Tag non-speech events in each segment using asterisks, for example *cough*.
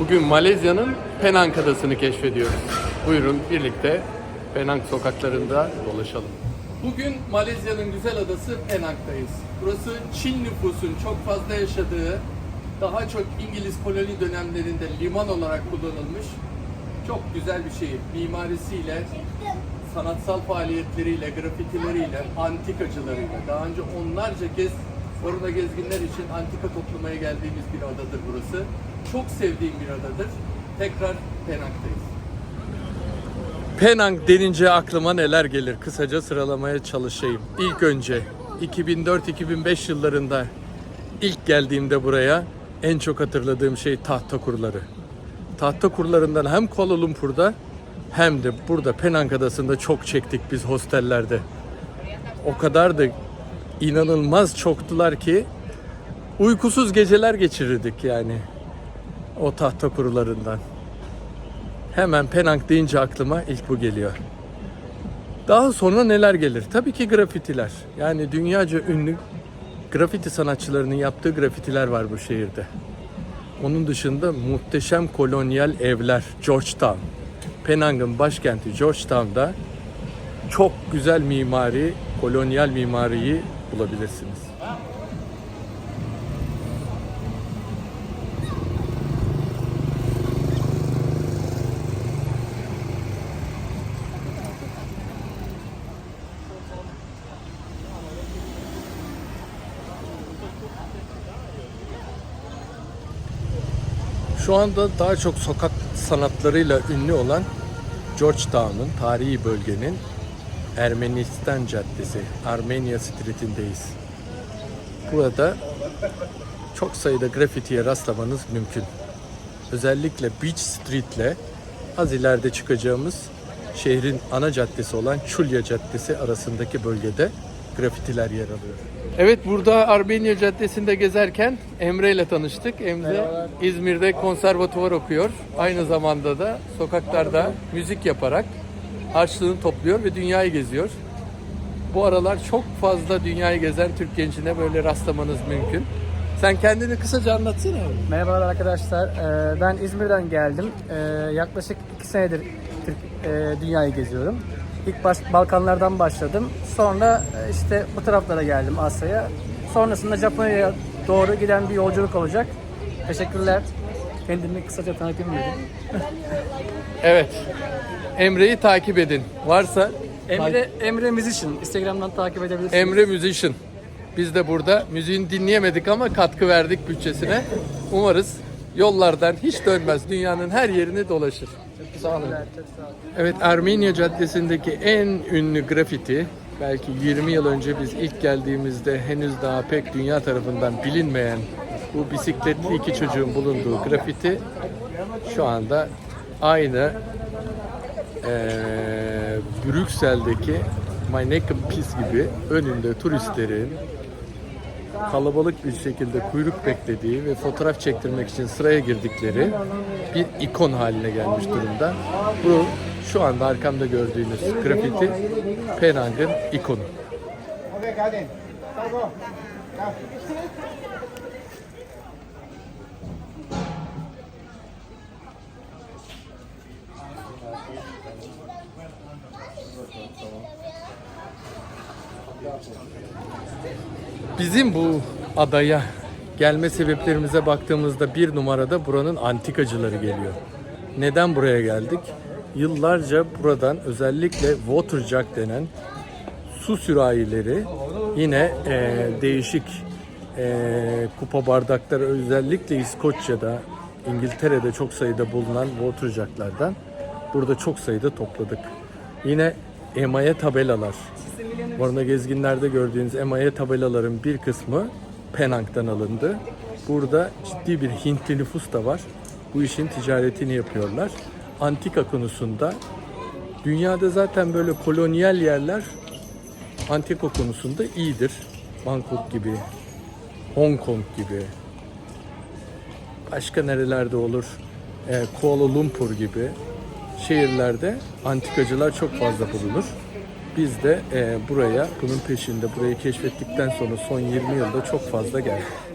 Bugün Malezya'nın Penang adasını keşfediyoruz. Buyurun birlikte Penang sokaklarında dolaşalım. Bugün Malezya'nın güzel adası Penang'dayız. Burası Çin nüfusun çok fazla yaşadığı, daha çok İngiliz koloni dönemlerinde liman olarak kullanılmış çok güzel bir şehir. Mimarisiyle, sanatsal faaliyetleriyle, grafitileriyle, antikacılarıyla. Daha önce onlarca kez Orada gezginler için antika toplamaya geldiğimiz bir adadır burası. Çok sevdiğim bir adadır. Tekrar Penang'dayız. Penang denince aklıma neler gelir? Kısaca sıralamaya çalışayım. İlk önce 2004-2005 yıllarında ilk geldiğimde buraya en çok hatırladığım şey tahta kurları. Tahta kurlarından hem Kuala Lumpur'da hem de burada Penang Adası'nda çok çektik biz hostellerde. O kadar da inanılmaz çoktular ki uykusuz geceler geçirirdik yani o tahta kurularından. Hemen Penang deyince aklıma ilk bu geliyor. Daha sonra neler gelir? Tabii ki grafitiler. Yani dünyaca ünlü grafiti sanatçılarının yaptığı grafitiler var bu şehirde. Onun dışında muhteşem kolonyal evler Georgetown. Penang'ın başkenti Georgetown'da çok güzel mimari, kolonyal mimariyi bulabilirsiniz. Şu anda daha çok sokak sanatlarıyla ünlü olan Georgetown'un tarihi bölgenin Ermenistan Caddesi, Armenia Street'indeyiz. Burada çok sayıda grafitiye rastlamanız mümkün. Özellikle Beach Street'le az ileride çıkacağımız şehrin ana caddesi olan Çulya Caddesi arasındaki bölgede grafitiler yer alıyor. Evet burada Armenia Caddesi'nde gezerken Emre ile tanıştık. Emre İzmir'de konservatuvar okuyor. Aynı zamanda da sokaklarda müzik yaparak harçlığını topluyor ve dünyayı geziyor. Bu aralar çok fazla dünyayı gezen Türk gencine böyle rastlamanız mümkün. Sen kendini kısaca anlatsana. Merhabalar arkadaşlar. Ee, Ben İzmir'den geldim. Ee, Yaklaşık iki senedir Türk e, dünyayı geziyorum. İlk baş Balkanlardan başladım. Sonra e, işte bu taraflara geldim Asya'ya. Sonrasında Japonya'ya doğru giden bir yolculuk olacak. Teşekkürler. Kendimi kısaca tanıtayım dedim. *laughs* Evet. Emre'yi takip edin. Varsa Emre, Emre Musician. Instagram'dan takip edebilirsiniz. Emre Musician. Biz de burada müziğini dinleyemedik ama katkı verdik bütçesine. Umarız yollardan hiç dönmez. Dünyanın her yerini dolaşır. Sağ olun. Çok sağ olun. Evet Armenia Caddesi'ndeki en ünlü grafiti belki 20 yıl önce biz ilk geldiğimizde henüz daha pek dünya tarafından bilinmeyen bu bisikletli iki çocuğun bulunduğu grafiti şu anda aynı eee Brüksel'deki Meineken Pis gibi önünde turistlerin kalabalık bir şekilde kuyruk beklediği ve fotoğraf çektirmek için sıraya girdikleri bir ikon haline gelmiş durumda. Bu şu anda arkamda gördüğünüz grafiti Penang'ın ikonu. Bizim bu adaya gelme sebeplerimize baktığımızda bir numarada buranın antikacıları geliyor. Neden buraya geldik? Yıllarca buradan özellikle water jug denen su sürahileri yine eee, değişik eee, kupa bardakları özellikle İskoçya'da, İngiltere'de çok sayıda bulunan water jug'lardan burada çok sayıda topladık. Yine emaye tabelalar. Borna gezginlerde gördüğünüz emaye tabelaların bir kısmı Penang'dan alındı. Burada ciddi bir Hintli nüfus da var. Bu işin ticaretini yapıyorlar. Antika konusunda dünyada zaten böyle kolonyal yerler antika konusunda iyidir. Bangkok gibi, Hong Kong gibi, başka nerelerde olur? Ee, Kuala Lumpur gibi şehirlerde antikacılar çok fazla bulunur. Biz de e, buraya, bunun peşinde burayı keşfettikten sonra son 20 yılda çok fazla geldik.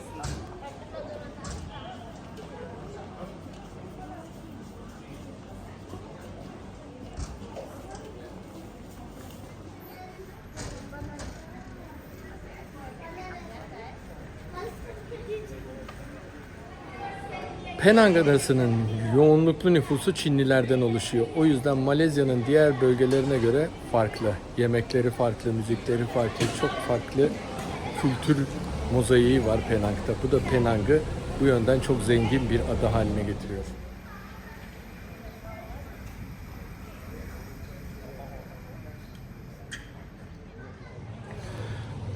Penang Adası'nın yoğunluklu nüfusu Çinlilerden oluşuyor. O yüzden Malezya'nın diğer bölgelerine göre farklı. Yemekleri farklı, müzikleri farklı, çok farklı kültür mozaiği var Penang'da. Bu da Penang'ı bu yönden çok zengin bir ada haline getiriyor.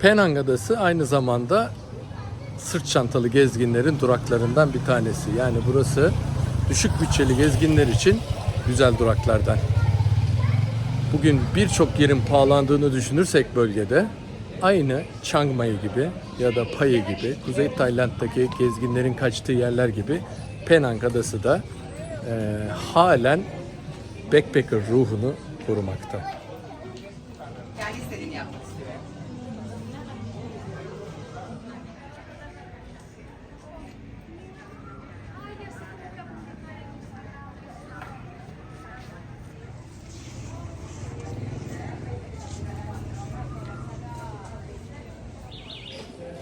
Penang Adası aynı zamanda sırt çantalı gezginlerin duraklarından bir tanesi. Yani burası düşük bütçeli gezginler için güzel duraklardan. Bugün birçok yerin pahalandığını düşünürsek bölgede aynı Chiang Mai gibi ya da Pai gibi Kuzey Tayland'daki gezginlerin kaçtığı yerler gibi Penang Adası da eee, halen backpacker ruhunu korumakta.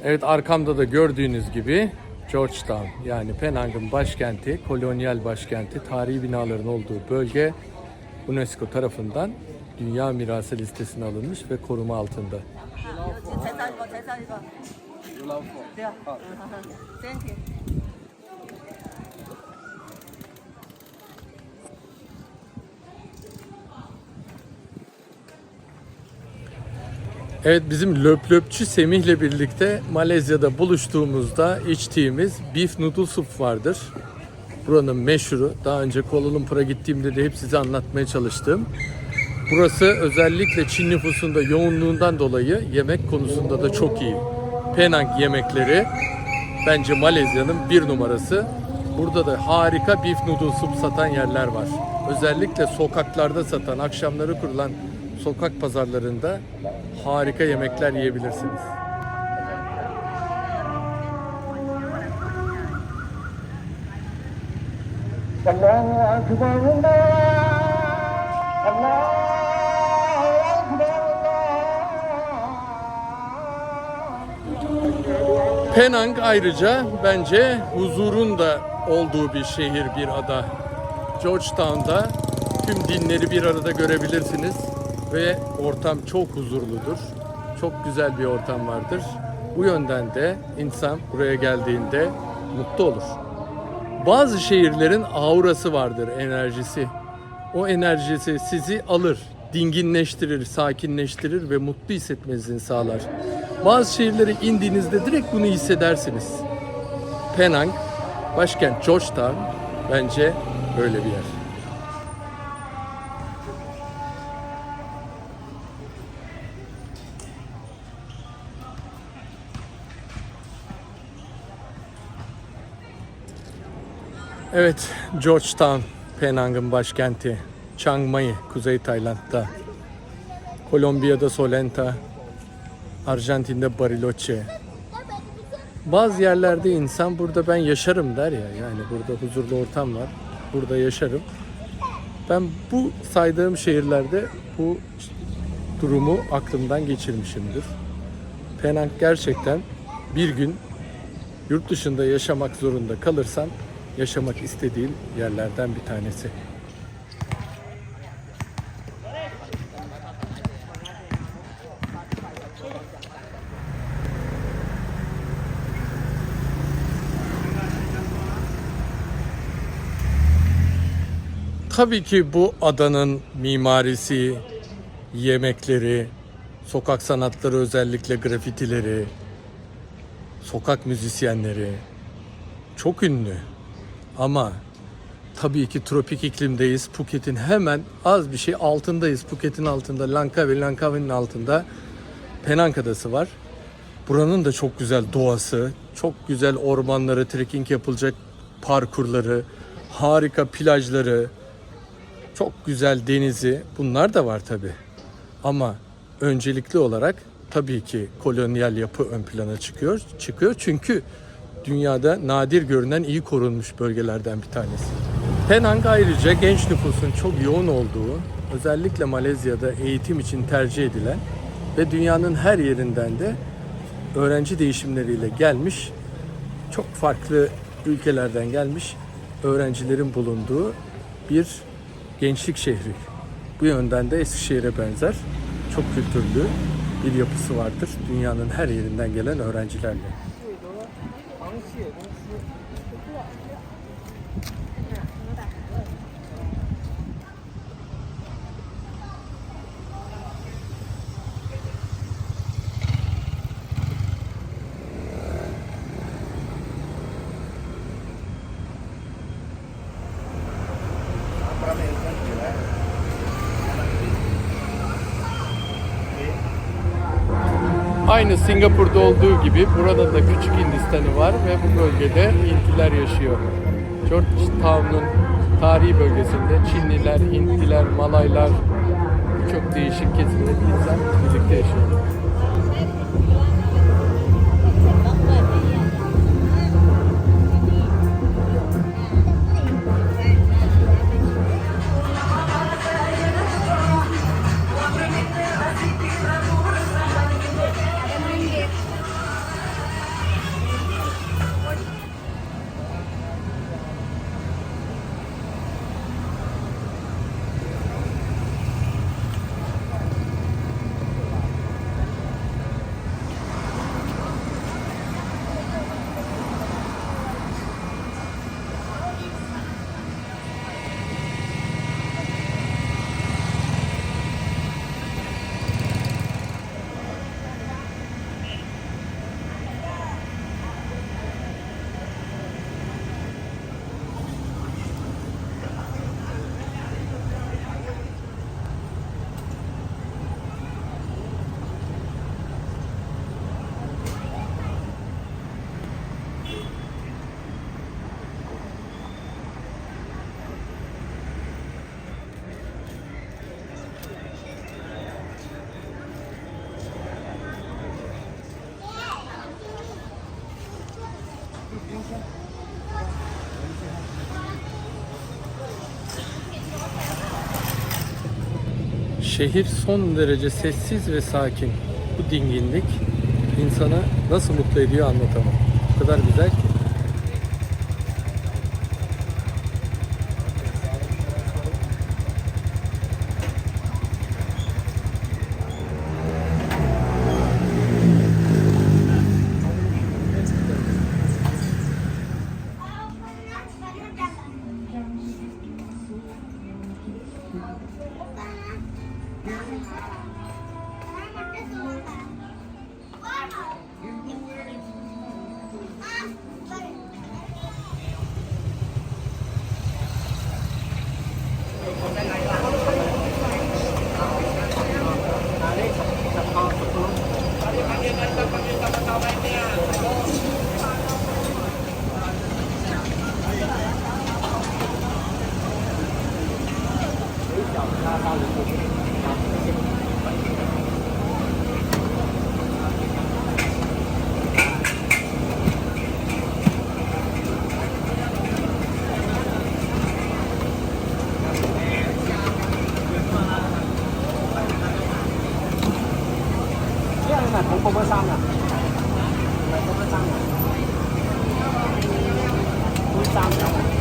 Evet arkamda da gördüğünüz gibi Georgetown yani Penang'ın başkenti, kolonyal başkenti, tarihi binaların olduğu bölge UNESCO tarafından Dünya Mirası listesine alınmış ve koruma altında. Thank you. Evet bizim löp löpçü Semih'le birlikte Malezya'da buluştuğumuzda içtiğimiz beef noodle soup vardır. Buranın meşhuru. Daha önce Kuala Lumpur'a gittiğimde de hep size anlatmaya çalıştım. Burası özellikle Çin nüfusunda yoğunluğundan dolayı yemek konusunda da çok iyi. Penang yemekleri bence Malezya'nın bir numarası. Burada da harika beef noodle soup satan yerler var. Özellikle sokaklarda satan, akşamları kurulan sokak pazarlarında harika yemekler yiyebilirsiniz. Penang ayrıca bence huzurun da olduğu bir şehir, bir ada. Georgetown'da tüm dinleri bir arada görebilirsiniz ve ortam çok huzurludur. Çok güzel bir ortam vardır. Bu yönden de insan buraya geldiğinde mutlu olur. Bazı şehirlerin aurası vardır, enerjisi. O enerjisi sizi alır, dinginleştirir, sakinleştirir ve mutlu hissetmenizi sağlar. Bazı şehirlere indiğinizde direkt bunu hissedersiniz. Penang, başkent Georgetown bence böyle bir yer. Evet, Georgetown, Penang'ın başkenti. Chiang Mai, Kuzey Tayland'da. Kolombiya'da Solenta, Arjantin'de Bariloche. Bazı yerlerde insan burada ben yaşarım der ya. Yani burada huzurlu ortam var. Burada yaşarım. Ben bu saydığım şehirlerde bu durumu aklımdan geçirmişimdir. Penang gerçekten bir gün yurt dışında yaşamak zorunda kalırsan yaşamak istediğin yerlerden bir tanesi. Tabii ki bu adanın mimarisi, yemekleri, sokak sanatları özellikle grafitileri, sokak müzisyenleri çok ünlü. Ama tabii ki tropik iklimdeyiz. Phuket'in hemen az bir şey altındayız. Phuket'in altında Langkawi, Langkawi'nin altında Penang Adası var. Buranın da çok güzel doğası, çok güzel ormanları, trekking yapılacak parkurları, harika plajları, çok güzel denizi bunlar da var tabi. Ama öncelikli olarak tabii ki kolonyal yapı ön plana çıkıyor. Çıkıyor çünkü dünyada nadir görünen iyi korunmuş bölgelerden bir tanesi. Penang ayrıca genç nüfusun çok yoğun olduğu, özellikle Malezya'da eğitim için tercih edilen ve dünyanın her yerinden de öğrenci değişimleriyle gelmiş, çok farklı ülkelerden gelmiş öğrencilerin bulunduğu bir gençlik şehri. Bu yönden de Eskişehir'e benzer. Çok kültürlü bir yapısı vardır. Dünyanın her yerinden gelen öğrencilerle. 谢谢。Aynı Singapur'da olduğu gibi burada da küçük Hindistan'ı var ve bu bölgede Hintliler yaşıyor. Georgetown'un tarihi bölgesinde Çinliler, Hintliler, Malaylar birçok değişik kesimdeki insan birlikte yaşıyor. Şehir son derece sessiz ve sakin. Bu dinginlik insanı nasıl mutlu ediyor anlatamam. O kadar güzel ki. 啊，总共多少人？总共多少人？五十三。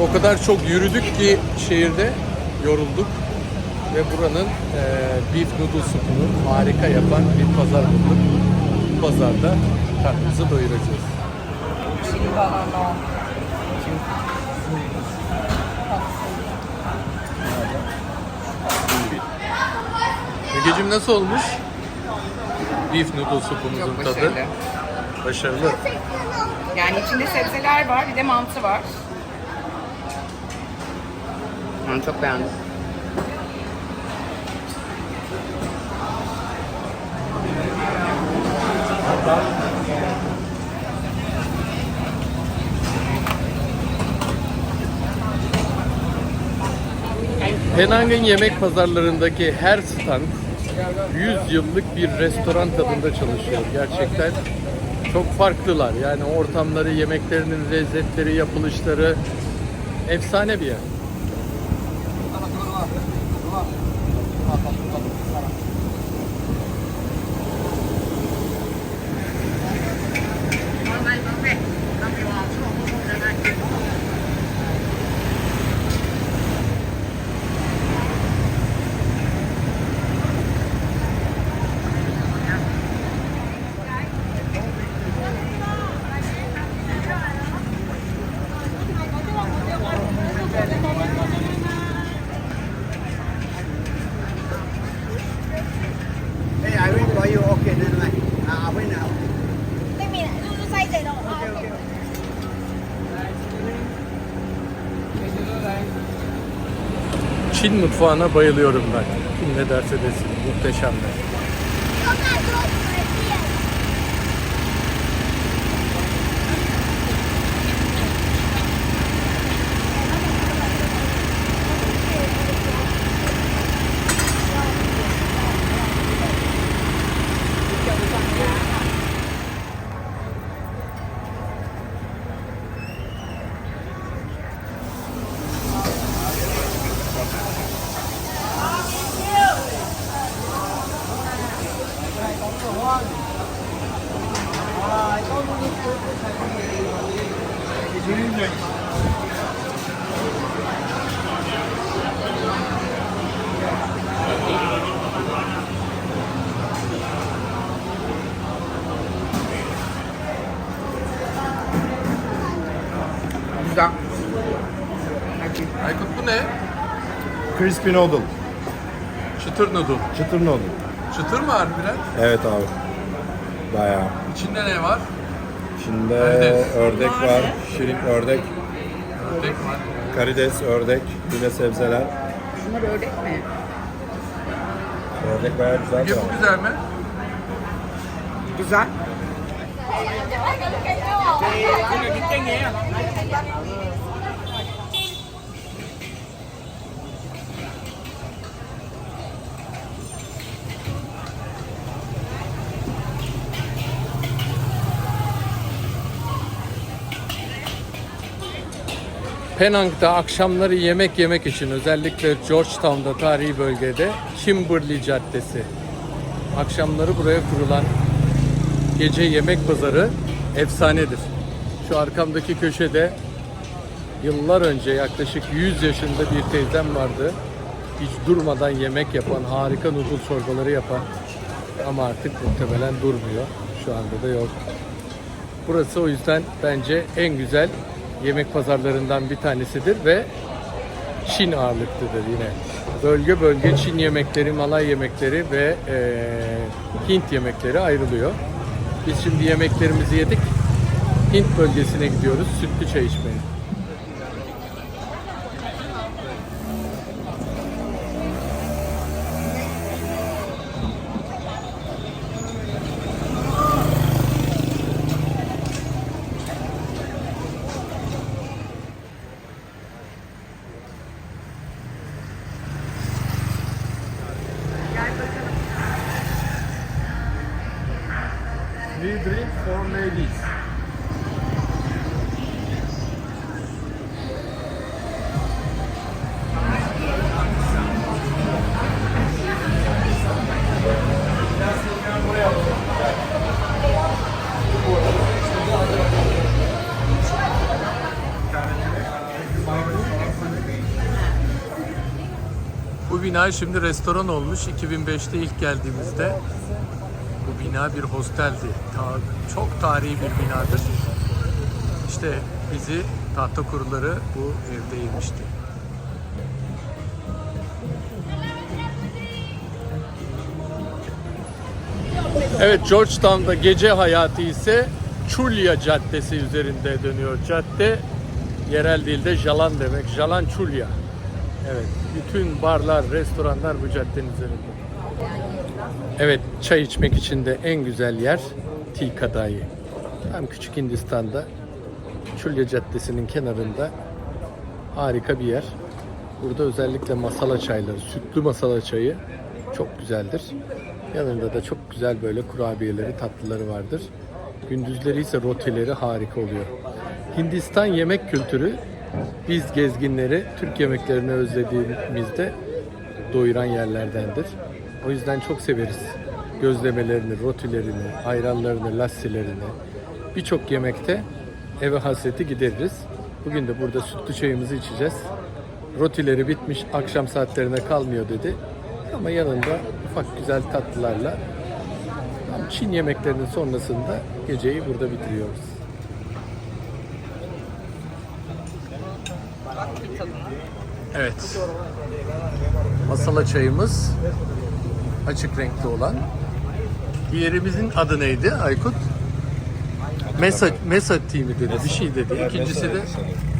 O kadar çok yürüdük ki şehirde yorulduk. ve buranın e, beef noodle supunu harika yapan bir pazar bulduk. Bu pazarda karnımızı doyuracağız. Mügeciğim nasıl olmuş? Beef noodle supumuzun Çok tadı. başarılı. Başarılı. Yani içinde sebzeler var, bir de mantı var. Ben çok beğendim. Penang'ın yemek pazarlarındaki her stand 100 yıllık bir restoran tadında çalışıyor. Gerçekten çok farklılar. Yani ortamları, yemeklerinin lezzetleri, yapılışları efsane bir yer. Çin mutfağına bayılıyorum ben. Kim ne derse desin. Muhteşemler. Crispy noodle. Çıtır noodle. Çıtır noodle. Çıtır mı harbiden? Evet abi. Bayağı. İçinde ne var? İçinde Karides. ördek var. Şirin ördek, Ördek var. karides, ördek, de sebzeler. Bunlar ördek mi? Ördek bayağı güzel. Bu güzel mi? Güzel. Penang'da akşamları yemek yemek için özellikle Georgetown'da tarihi bölgede Kimberley Caddesi. Akşamları buraya kurulan gece yemek pazarı efsanedir. Şu arkamdaki köşede yıllar önce yaklaşık 100 yaşında bir teyzem vardı. Hiç durmadan yemek yapan, harika noodle çorbaları yapan ama artık muhtemelen durmuyor. Şu anda da yok. Burası o yüzden bence en güzel yemek pazarlarından bir tanesidir ve Çin ağırlıklıdır yine. Bölge bölge Çin yemekleri, Malay yemekleri ve eee, Hint yemekleri ayrılıyor. Biz şimdi yemeklerimizi yedik. Hint bölgesine gidiyoruz sütlü çay içmeye. Bina şimdi restoran olmuş. 2005'te ilk geldiğimizde bu bina bir hosteldi. Ta- çok tarihi bir binadır. İşte bizi tahta kuruları bu evde yemişti. Evet Georgetown'da gece hayatı ise Chulya Caddesi üzerinde dönüyor. Cadde yerel dilde jalan demek. Jalan Chulya. Evet. Bütün barlar, restoranlar bu caddenin üzerinde. Evet, çay içmek için de en güzel yer Tilkadai. Tam küçük Hindistan'da Chulya Caddesi'nin kenarında harika bir yer. Burada özellikle masala çayları, sütlü masala çayı çok güzeldir. Yanında da çok güzel böyle kurabiyeleri, tatlıları vardır. Gündüzleri ise rotileri harika oluyor. Hindistan yemek kültürü biz gezginleri Türk yemeklerini özlediğimizde doyuran yerlerdendir. O yüzden çok severiz. Gözlemelerini, rotilerini, ayranlarını, lassilerini birçok yemekte eve hasreti gideririz. Bugün de burada sütlü çayımızı içeceğiz. Rotileri bitmiş, akşam saatlerine kalmıyor dedi. Ama yanında ufak güzel tatlılarla Çin yemeklerinin sonrasında geceyi burada bitiriyoruz. Evet. Masala çayımız açık renkli olan. Diğerimizin adı neydi Aykut? Mesa, Mesa tea mi dedi, bir şey dedi. İkincisi de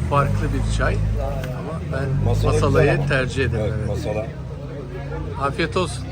farklı bir çay. Ama ben Masala masalayı tercih ederim. Evet. masala. Afiyet olsun.